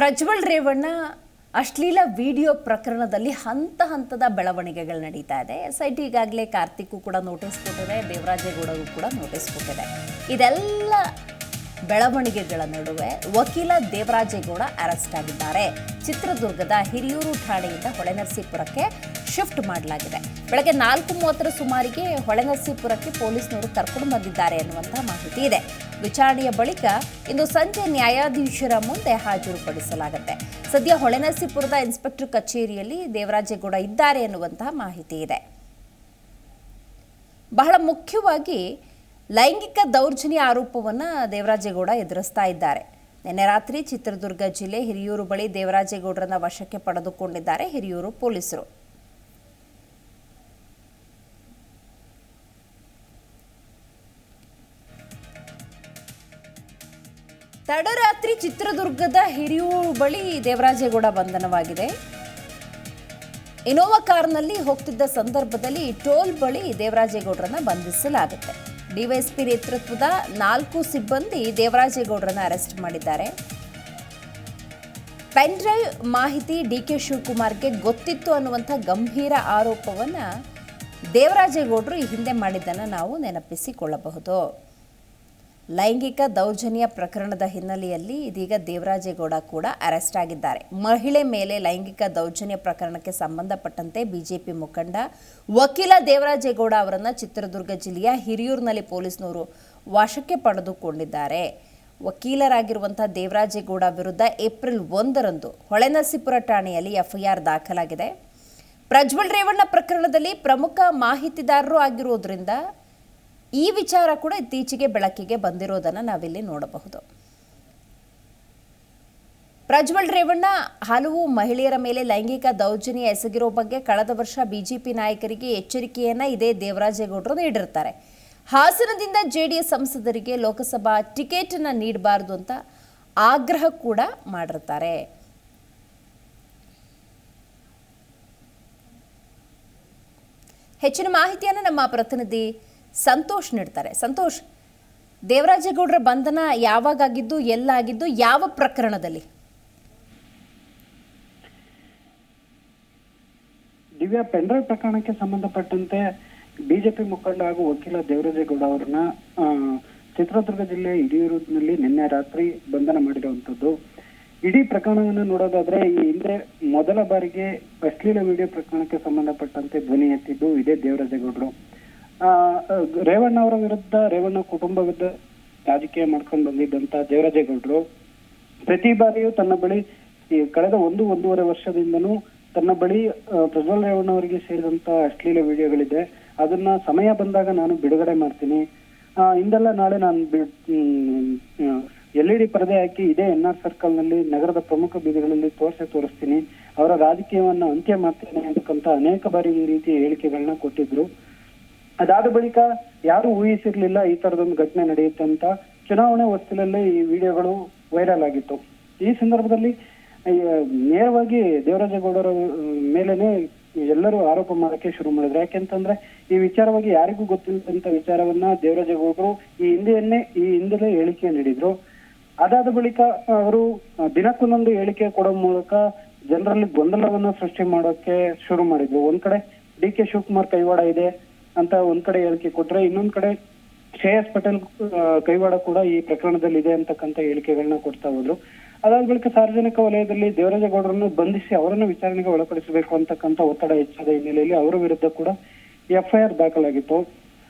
ಪ್ರಜ್ವಲ್ ರೇವಣ್ಣ, ಅಶ್ಲೀಲ ವಿಡಿಯೋ ಪ್ರಕರಣದಲ್ಲಿ ಹಂತ ಹಂತದ ಬೆಳವಣಿಗೆಗಳು ನಡೀತಾ ಇದೆ. ಎಸ್ ಐ ಟಿ ಈಗಾಗಲೇ ಕಾರ್ತಿಕ್ಗೂ ಕೂಡ ನೋಟಿಸ್ ಕೊಟ್ಟಿದೆ ದೇವರಾಜೇಗೌಡಗೂ ಕೂಡ ನೋಟಿಸ್ ಕೊಟ್ಟಿದೆ. ಇದೆಲ್ಲ ಬೆಳವಣಿಗೆಗಳ ನಡುವೆ ವಕೀಲ ದೇವರಾಜೇಗೌಡ ಅರೆಸ್ಟ್ ಆಗಿದ್ದಾರೆ. ಚಿತ್ರದುರ್ಗದ ಹಿರಿಯೂರು ಠಾಣೆಯಿಂದ ಹೊಳೆನರಸೀಪುರಕ್ಕೆ ಶಿಫ್ಟ್ ಮಾಡಲಾಗಿದೆ. ಬೆಳಗ್ಗೆ ನಾಲ್ಕು ಮೂವತ್ತರ ಸುಮಾರಿಗೆ ಹೊಳೆನರಸೀಪುರಕ್ಕೆ ಪೊಲೀಸ್ನವರು ಕರ್ಕೊಂಡು ಬಂದಿದ್ದಾರೆ ಎನ್ನುವಂತಹ ಮಾಹಿತಿ ಇದೆ. ವಿಚಾರಣೆಯ ಬಳಿಕ ಇಂದು ಸಂಜೆ ನ್ಯಾಯಾಧೀಶರ ಮುಂದೆ ಹಾಜರುಪಡಿಸಲಾಗುತ್ತೆ. ಸದ್ಯ ಹೊಳೆನರಸೀಪುರದ ಇನ್ಸ್ಪೆಕ್ಟರ್ ಕಚೇರಿಯಲ್ಲಿ ದೇವರಾಜೇಗೌಡ ಇದ್ದಾರೆ ಎನ್ನುವಂತಹ ಮಾಹಿತಿ ಇದೆ. ಬಹಳ ಮುಖ್ಯವಾಗಿ ಲೈಂಗಿಕ ದೌರ್ಜನ್ಯ ಆರೋಪವನ್ನು ದೇವರಾಜೇಗೌಡ ಎದುರಿಸ್ತಾ ಇದ್ದಾರೆ. ನಿನ್ನೆ ರಾತ್ರಿ ಚಿತ್ರದುರ್ಗ ಜಿಲ್ಲೆ ಹಿರಿಯೂರು ಬಳಿ ದೇವರಾಜೇಗೌಡರನ್ನ ವಶಕ್ಕೆ ಪಡೆದುಕೊಂಡಿದ್ದಾರೆ ಹಿರಿಯೂರು ಪೊಲೀಸರು. ಚಿತ್ರದುರ್ಗದ ಹಿರಿಯೂರು ಬಳಿ ದೇವರಾಜೇಗೌಡ ಬಂಧನವಾಗಿದೆ. ಇನೋವಾ ಕಾರ್ನಲ್ಲಿ ಹೋಗ್ತಿದ್ದ ಸಂದರ್ಭದಲ್ಲಿ ಟೋಲ್ ಬಳಿ ದೇವರಾಜೇಗೌಡರನ್ನ ಬಂಧಿಸಲಾಗುತ್ತೆ. ಡಿವೈಎಸ್ಪಿ ನೇತೃತ್ವದ ನಾಲ್ಕು ಸಿಬ್ಬಂದಿ ದೇವರಾಜೇಗೌಡರನ್ನ ಅರೆಸ್ಟ್ ಮಾಡಿದ್ದಾರೆ. ಪೆನ್ ಡ್ರೈವ್ ಮಾಹಿತಿ ಡಿ ಕೆ ಶಿವಕುಮಾರ್ಗೆ ಗೊತ್ತಿತ್ತು ಅನ್ನುವಂಥ ಗಂಭೀರ ಆರೋಪವನ್ನು ದೇವರಾಜೇಗೌಡರು ಈ ಹಿಂದೆ ಮಾಡಿದ್ದನ್ನು ನಾವು ನೆನಪಿಸಿಕೊಳ್ಳಬಹುದು. ಲೈಂಗಿಕ ದೌರ್ಜನ್ಯ ಪ್ರಕರಣದ ಹಿನ್ನೆಲೆಯಲ್ಲಿ ಇದೀಗ ದೇವರಾಜೇಗೌಡ ಕೂಡ ಅರೆಸ್ಟ್ ಆಗಿದ್ದಾರೆ. ಮಹಿಳೆ ಮೇಲೆ ಲೈಂಗಿಕ ದೌರ್ಜನ್ಯ ಪ್ರಕರಣಕ್ಕೆ ಸಂಬಂಧಪಟ್ಟಂತೆ ಬಿಜೆಪಿ ಮುಖಂಡ ವಕೀಲ ದೇವರಾಜೇಗೌಡ ಅವರನ್ನು ಚಿತ್ರದುರ್ಗ ಜಿಲ್ಲೆಯ ಹಿರಿಯೂರಿನಲ್ಲಿ ಪೊಲೀಸ್ನವರು ವಶಕ್ಕೆ ಪಡೆದುಕೊಂಡಿದ್ದಾರೆ. ವಕೀಲರಾಗಿರುವಂತಹ ದೇವರಾಜೇಗೌಡ ವಿರುದ್ಧ ಏಪ್ರಿಲ್ ಒಂದರಂದು ಹೊಳೆನರಸೀಪುರ ಠಾಣೆಯಲ್ಲಿ ಎಫ್ಐಆರ್ ದಾಖಲಾಗಿದೆ. ಪ್ರಜ್ವಲ್ ರೇವಣ್ಣ ಪ್ರಕರಣದಲ್ಲಿ ಪ್ರಮುಖ ಮಾಹಿತಿದಾರರು ಆಗಿರೋದ್ರಿಂದ ಈ ವಿಚಾರ ಕೂಡ ಇತ್ತೀಚೆಗೆ ಬೆಳಕಿಗೆ ಬಂದಿರೋದನ್ನು ನಾವಿಲ್ಲಿ ನೋಡಬಹುದು. ಪ್ರಜ್ವಲ್ ರೇವಣ್ಣ, ಹಲವು ಮಹಿಳೆಯರ ಮೇಲೆ ಲೈಂಗಿಕ ದೌರ್ಜನ್ಯ ಎಸಗಿರೋ ಬಗ್ಗೆ ಕಳೆದ ವರ್ಷ ಬಿಜೆಪಿ ನಾಯಕರಿಗೆ ಎಚ್ಚರಿಕೆಯನ್ನ ಇದೇ ದೇವರಾಜೇಗೌಡರು ನೀಡಿರ್ತಾರೆ. ಹಾಸನದಿಂದ ಜೆಡಿಎಸ್ ಸಂಸದರಿಗೆ ಲೋಕಸಭಾ ಟಿಕೆಟನ್ನು ನೀಡಬಾರದು ಅಂತ ಆಗ್ರಹ ಕೂಡ ಮಾಡಿರ್ತಾರೆ. ಹೆಚ್ಚಿನ ಮಾಹಿತಿಯನ್ನು ನಮ್ಮ ಪ್ರತಿನಿಧಿ ಸಂತೋಷ್ ನೀಡ್ತಾರೆ. ಸಂತೋಷ್, ದೇವರಾಜೇಗೌಡರ ಬಂಧನ ಯಾವಾಗಾಗಿದ್ದು, ಎಲ್ಲಾಗಿದ್ದು, ಯಾವ ಪ್ರಕರಣದಲ್ಲಿ? ದಿವ್ಯಾ ಪೆಂಡ್ರೈವ್ ಪ್ರಕರಣಕ್ಕೆ ಸಂಬಂಧಪಟ್ಟಂತೆ ಬಿಜೆಪಿ ಮುಖಂಡ ಹಾಗೂ ವಕೀಲ ದೇವರಾಜೇಗೌಡ ಅವರನ್ನ ಚಿತ್ರದುರ್ಗ ಜಿಲ್ಲೆ ಹಿರಿಯೂರಿನಲ್ಲಿ ನಿನ್ನೆ ರಾತ್ರಿ ಬಂಧನ ಮಾಡಿರುವಂತದ್ದು ಇಡೀ ಪ್ರಕರಣವನ್ನು ನೋಡೋದಾದ್ರೆ, ಈ ಹಿಂದೆ ಮೊದಲ ಬಾರಿಗೆ ಅಶ್ಲೀಲ ವಿಡಿಯೋ ಪ್ರಕರಣಕ್ಕೆ ಸಂಬಂಧಪಟ್ಟಂತೆ ಧ್ವನಿ ಎತ್ತಿದ್ದು ಇದೇ ದೇವರಾಜೇಗೌಡರು. ರೇವಣ್ಣ ಅವರ ವಿರುದ್ಧ ರೇವಣ್ಣ ಕುಟುಂಬ ವಿರುದ್ಧ ರಾಜಕೀಯ ಮಾಡ್ಕೊಂಡು ಬಂದಿದ್ದಂತ ದೇವರಾಜೇಗೌಡರು ಪ್ರತಿ ಬಾರಿಯೂ ತನ್ನ ಬಳಿ ಕಳೆದ ಒಂದು ಒಂದೂವರೆ ವರ್ಷದಿಂದನೂ ತನ್ನ ಬಳಿ ಪ್ರಜ್ವಲ್ ರೇವಣ್ಣ ಅವರಿಗೆ ಸೇರಿದಂತ ಅಶ್ಲೀಲ ವಿಡಿಯೋಗಳಿದೆ. ಅದನ್ನ ಸಮಯ ಬಂದಾಗ ನಾನು ಬಿಡುಗಡೆ ಮಾಡ್ತೀನಿ. ಆ, ಇಂದಲ್ಲ ನಾಳೆ ನಾನು ಎಲ್ ಇ ಡಿ ಪರದೆ ಹಾಕಿ ಇದೇ ಎನ್ ಆರ್ ಸರ್ಕಲ್ನಲ್ಲಿ ನಗರದ ಪ್ರಮುಖ ಬೀದಿಗಳಲ್ಲಿ ತೋರಿಸೆ ತೋರಿಸ್ತೀನಿ. ಅವರ ರಾಜಕೀಯವನ್ನ ಅಂತ್ಯ ಮಾಡ್ತೇನೆ ಅಂತಕ್ಕಂತ ಅನೇಕ ಬಾರಿ ಈ ರೀತಿಯ ಹೇಳಿಕೆಗಳನ್ನ ಕೊಟ್ಟಿದ್ರು. ಅದಾದ ಬಳಿಕ ಯಾರು ಊಹಿಸಿರ್ಲಿಲ್ಲ ಈ ತರದೊಂದು ಘಟನೆ ನಡೆಯುತ್ತೆ ಅಂತ. ಚುನಾವಣೆ ಹೊಸ್ತಿಲಲ್ಲೇ ಈ ವಿಡಿಯೋಗಳು ವೈರಲ್ ಆಗಿತ್ತು. ಈ ಸಂದರ್ಭದಲ್ಲಿ ನೇರವಾಗಿ ದೇವರಾಜೇಗೌಡರ ಮೇಲೇನೆ ಎಲ್ಲರೂ ಆರೋಪ ಮಾಡಕ್ಕೆ ಶುರು ಮಾಡಿದ್ರು. ಯಾಕೆಂತಂದ್ರೆ, ಈ ವಿಚಾರವಾಗಿ ಯಾರಿಗೂ ಗೊತ್ತಿಲ್ಲದಂತ ವಿಚಾರವನ್ನ ದೇವರಾಜೇಗೌಡರು ಈ ಹಿಂದೆಯನ್ನೇ, ಈ ಹಿಂದೆಲೇ ಹೇಳಿಕೆ ನೀಡಿದ್ರು. ಅದಾದ ಬಳಿಕ ಅವರು ದಿನಕ್ಕೊಂದೊಂದು ಹೇಳಿಕೆ ಕೊಡೋ ಮೂಲಕ ಜನರಲ್ಲಿ ಗೊಂದಲವನ್ನ ಸೃಷ್ಟಿ ಮಾಡೋಕೆ ಶುರು ಮಾಡಿದ್ರು. ಒಂದ್ ಕಡೆ ಡಿ ಕೆ ಶಿವಕುಮಾರ್ ಕೈವಾಡ ಇದೆ ಅಂತ ಒಂದ್ ಕಡೆ ಹೇಳಿಕೆ ಕೊಟ್ರೆ, ಇನ್ನೊಂದ್ ಕಡೆ ಶ್ರೇಯಸ್ ಪಟೇಲ್ ಕೈವಾಡ ಕೂಡ ಈ ಪ್ರಕರಣದಲ್ಲಿ ಇದೆ ಅಂತಕ್ಕಂತ ಹೇಳಿಕೆಗಳನ್ನ ಕೊಡ್ತಾ ಹೋದ್ರು. ಅದಾದ ಬಳಿಕ ಸಾರ್ವಜನಿಕ ವಲಯದಲ್ಲಿ ದೇವರಾಜೇಗೌಡರನ್ನು ಬಂಧಿಸಿ ಅವರನ್ನು ವಿಚಾರಣೆಗೆ ಒಳಪಡಿಸಬೇಕು ಅಂತಕ್ಕಂತ ಒತ್ತಡ ಹೆಚ್ಚಾದ ಹಿನ್ನೆಲೆಯಲ್ಲಿ ಅವರ ವಿರುದ್ಧ ಕೂಡ ಎಫ್ಐಆರ್ ದಾಖಲಾಗಿತ್ತು.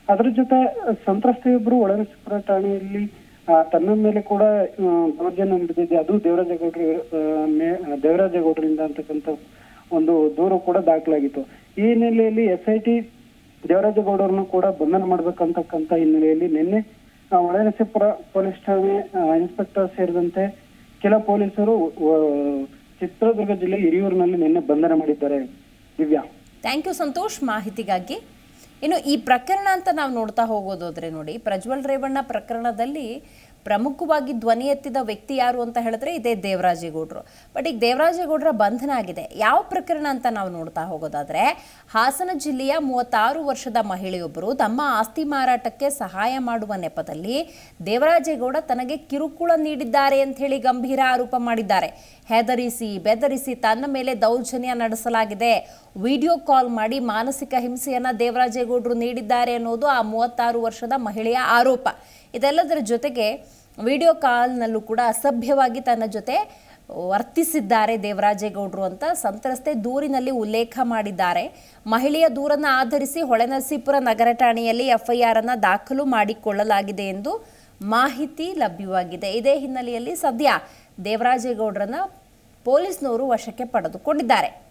ಅದರ ಜೊತೆ ಸಂತ್ರಸ್ತೆಯೊಬ್ಬರು ಒಳನಸಿಪುರ ಠಾಣೆಯಲ್ಲಿ ತನ್ನ ಮೇಲೆ ಕೂಡ ದೌರ್ಜನ್ಯ ನಡೆದಿದೆ. ಅದು ದೇವರಾಜೇಗೌಡರ ದೇವರಾಜಗೌಡರಿಂದ ಅಂತಕ್ಕಂಥ ಒಂದು ದೂರು ಕೂಡ ದಾಖಲಾಗಿತ್ತು. ಈ ಹಿನ್ನೆಲೆಯಲ್ಲಿ ಎಸ್ಐಟಿ ದೇವರಾಜೇಗೌಡರನ್ನು ಕೂಡ ಬಂಧನ ಮಾಡ್ಬೇಕಂತಕ್ಕಂತ ಹಿನ್ನೆಲೆಯಲ್ಲಿ ನಿನ್ನೆ ಹೊಳೆನರಸೀಪುರ ಪೊಲೀಸ್ ಠಾಣೆ ಇನ್ಸ್ಪೆಕ್ಟರ್ ಸೇರಿದಂತೆ ಕೆಲ ಪೊಲೀಸರು ಚಿತ್ರದುರ್ಗ ಜಿಲ್ಲೆ ಹಿರಿಯೂರಿನಲ್ಲಿ ನಿನ್ನೆ ಬಂಧನ ಮಾಡಿದ್ದಾರೆ. ದಿವ್ಯಾ. ಥ್ಯಾಂಕ್ ಯು ಸಂತೋಷ್ ಮಾಹಿತಿಗಾಗಿ. ಇನ್ನು ಈ ಪ್ರಕರಣ ಅಂತ ನಾವು ನೋಡ್ತಾ ಹೋಗೋದಾದ್ರೆ ನೋಡಿ, ಪ್ರಜ್ವಲ್ ರೇವಣ್ಣ ಪ್ರಕರಣದಲ್ಲಿ ಪ್ರಮುಖವಾಗಿ ಧ್ವನಿ ಎತ್ತಿದ ವ್ಯಕ್ತಿ ಯಾರು ಅಂತ ಹೇಳಿದ್ರೆ ಇದೇ ದೇವರಾಜೇಗೌಡರು. ಬಟ್ ಈಗ ದೇವರಾಜೇಗೌಡರ ಬಂಧನ ಆಗಿದೆ. ಯಾವ ಪ್ರಕರಣ ಅಂತ ನಾವು ನೋಡ್ತಾ ಹೋಗೋದಾದ್ರೆ, ಹಾಸನ ಜಿಲ್ಲೆಯ ಮೂವತ್ತಾರು ವರ್ಷದ ಮಹಿಳೆಯೊಬ್ಬರು ತಮ್ಮ ಆಸ್ತಿ ಮಾರಾಟಕ್ಕೆ ಸಹಾಯ ಮಾಡುವ ನೆಪದಲ್ಲಿ ದೇವರಾಜೇಗೌಡ ತನಗೆ ಕಿರುಕುಳ ನೀಡಿದ್ದಾರೆ ಅಂತ ಹೇಳಿ ಗಂಭೀರ ಆರೋಪ ಮಾಡಿದ್ದಾರೆ. ಹೆದರಿಸಿ, ಬೆದರಿಸಿ ತನ್ನ ಮೇಲೆ ದೌರ್ಜನ್ಯ ನಡೆಸಲಾಗಿದೆ. ವಿಡಿಯೋ ಕಾಲ್ ಮಾಡಿ ಮಾನಸಿಕ ಹಿಂಸೆಯನ್ನ ದೇವರಾಜೇಗೌಡರು ನೀಡಿದ್ದಾರೆ ಅನ್ನೋದು ಆ ಮೂವತ್ತಾರು ವರ್ಷದ ಮಹಿಳೆಯ ಆರೋಪ. ಇದೆಲ್ಲದರ ಜೊತೆಗೆ ವಿಡಿಯೋ ಕಾಲ್ನಲ್ಲೂ ಕೂಡ ಅಸಭ್ಯವಾಗಿ ತನ್ನ ಜೊತೆ ವರ್ತಿಸಿದ್ದಾರೆ ದೇವರಾಜೇಗೌಡರು ಅಂತ ಸಂತ್ರಸ್ತೆ ದೂರಿನಲ್ಲಿ ಉಲ್ಲೇಖ ಮಾಡಿದ್ದಾರೆ. ಮಹಿಳೆಯ ದೂರನ್ನು ಆಧರಿಸಿ ಹೊಳೆನರಸೀಪುರ ನಗರ ಠಾಣೆಯಲ್ಲಿ ಎಫ್ಐಆರ್ ಅನ್ನು ದಾಖಲು ಮಾಡಿಕೊಳ್ಳಲಾಗಿದೆ ಎಂದು ಮಾಹಿತಿ ಲಭ್ಯವಾಗಿದೆ. ಇದೇ ಹಿನ್ನೆಲೆಯಲ್ಲಿ ಸದ್ಯ ದೇವರಾಜೇಗೌಡರನ್ನ ಪೊಲೀಸ್ನವರು ವಶಕ್ಕೆ ಪಡೆದುಕೊಂಡಿದ್ದಾರೆ.